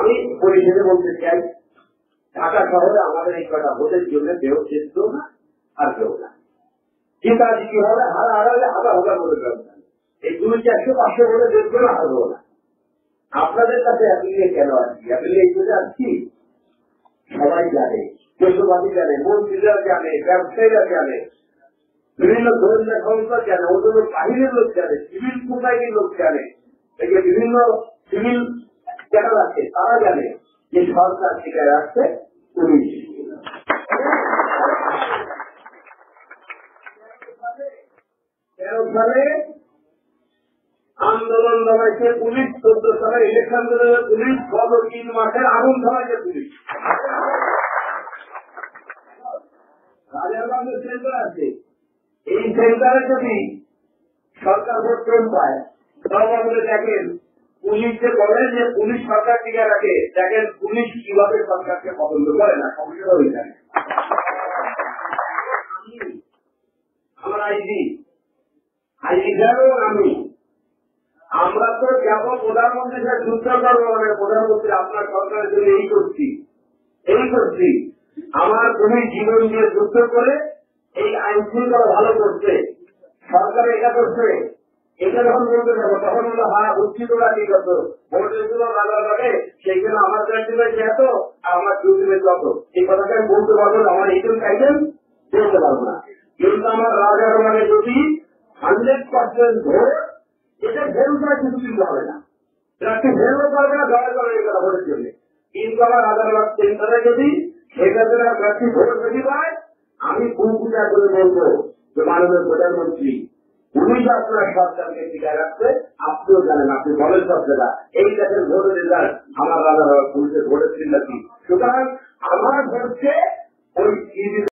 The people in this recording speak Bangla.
আমি পরিষেবে বলতে চাই, ঢাকা শহরে আমাদের এই কটা ভোটের জন্য কেউ চেষ্ট না আর কেউ না। চিন্তা কি হবে? হারা হারালে হাজার হাজার ভোটের ব্যবস্থা। এই দুই চারশো পাঁচশো ভোটে দেখবে না হারবো না। আপনাদের কাছে অ্যাপিলিয়ে কেন আসছি? অ্যাপিলিয়ে জন্য আসছি? সবাই জানে, দেশবাসী জানে, মন্ত্রীরা জানে, ব্যবসায়ীরা জানে, বিভিন্ন ধর্মীয় সংস্থা জানে ওদের বাহিরের লোক জানে সিভিল সোসাইটির লোক জানে। এই বিভিন্ন সিভিল যারা আছে? তারা জানে যে সরকার টিকে রাখছে পুলিশ আন্দোলন দমাইছে পুলিশ, চোদ্দ সালে ইলেকশন পুলিশ, গত তিন মাসের আগুন ধরাইছে পুলিশ। রাজারগঞ্জের সেন্টার আছে। এই সেন্টারে যদি সরকার ভোট পায় আপনি দেখেন পুলিশ যে বলেন যে পুলিশ সরকার রাখে দেখেন পুলিশ কীভাবে সরকারকে পছন্দ করে না, সমস্যা হয়ে যায়। আমরা তো যেমন প্রধানমন্ত্রীর সাথে যুদ্ধ করব মানে প্রধানমন্ত্রী আপনার সরকারের জন্য এই করছি এই করছি। আমার তুমি জীবন দিয়ে যুদ্ধ করে এই আইন শৃঙ্খলা ভালো করছে, সরকার এটা করছে। এটা যখন বলতে যাব, তখন কি করতো? এই আমি বলতে পারব না, আমার চাইছেন বলতে না। কিন্তু আমার রাজার যদি এটা হবে না। এই আমার সেন্টারে যদি পায় আমি পূজা করে বলব যে মাননীয় প্রধানমন্ত্রী উনি আপনিও জানেন, আপনি এই ভোটের রেজাল্ট আমার রাজা ভোটের চিন্তা কি সুতরাং আমার ভোটকে